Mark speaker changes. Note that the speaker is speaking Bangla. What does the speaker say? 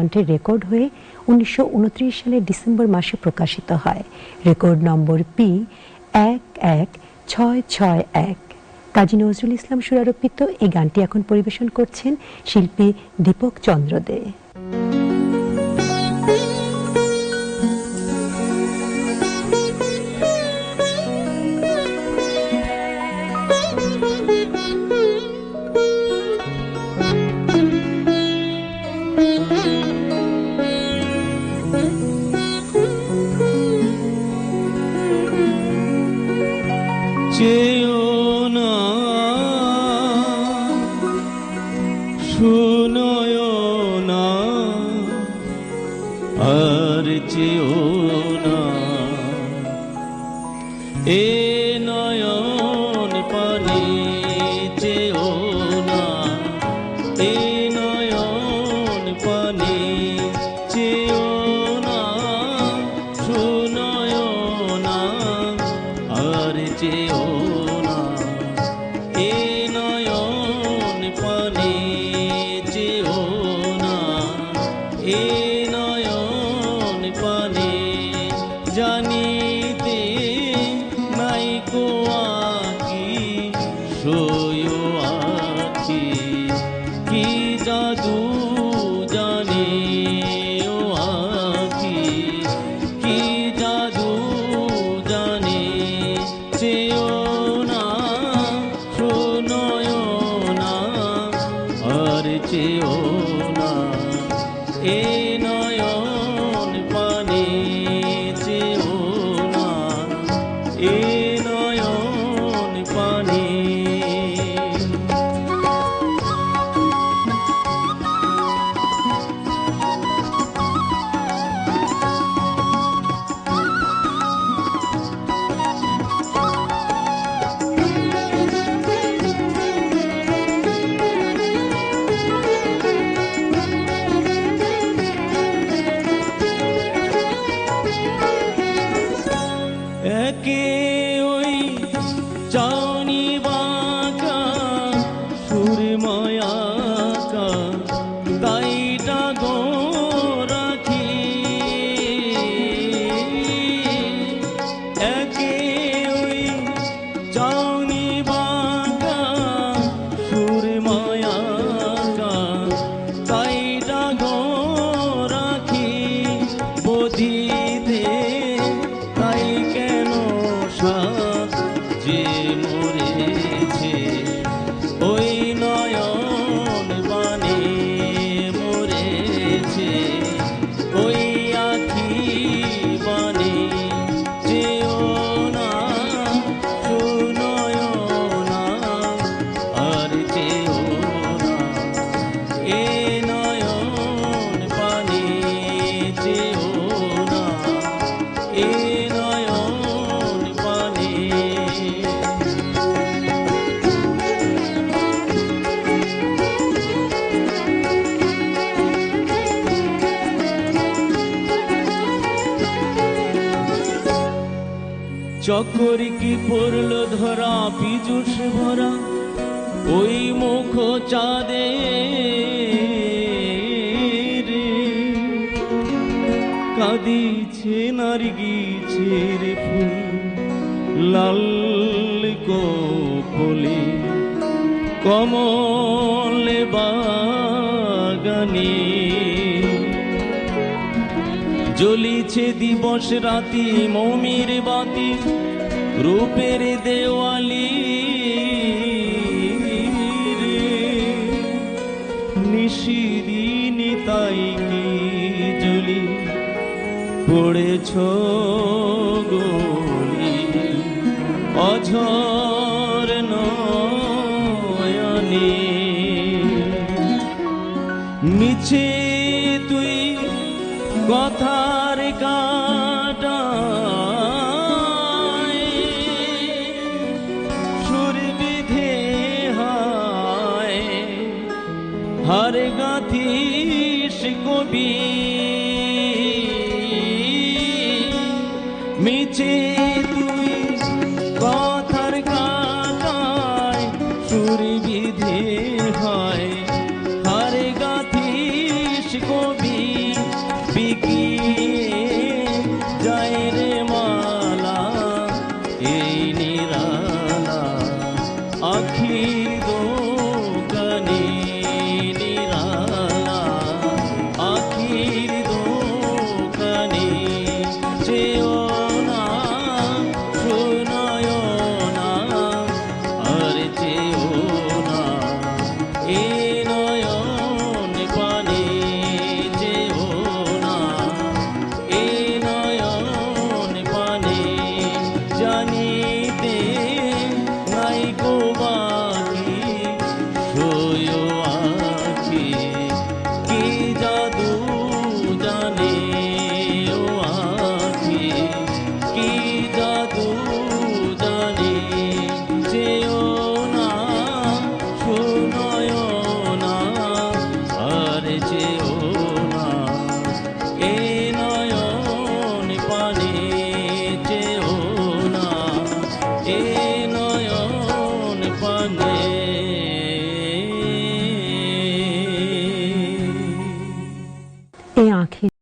Speaker 1: কণ্ঠে রেকর্ড হয়ে উনিশশো উনত্রিশ সালের ডিসেম্বর মাসে প্রকাশিত হয়। রেকর্ড নম্বর পি এক এক ছয় ছয় এক। কাজী নজরুল ইসলাম সুরারোপিত এই গানটি এখন পরিবেশন করছেন শিল্পী দীপক চন্দ্র দে।
Speaker 2: চেয়েও না। শুনয় না। আর চেয়েও না। এ পানি চেয়েও না এ নয়ন পানি জানিতে নাই কোয়া কি আকি ওই চাউনি চকর কি পড়ল ধরা, পিজুষ ভরা, ওই মুখ চাঁদে কাঁদিছে নারী গিছে রে ফুল, লাল কোপলে, কমল বাগানে। জ্বলিছে দিবস রাতি মমির বাতি, রূপের দেওয়ালি। নিশিদিনী তাই কি জলি পড়েছ গলি অঝর নয়নে তুই কথার কাটায় সুর বিধে হায়। হার গাথিস কবি, মিছে তুই কথার কাটায় সুর বিধে হয়। হার গাথিস কবি его.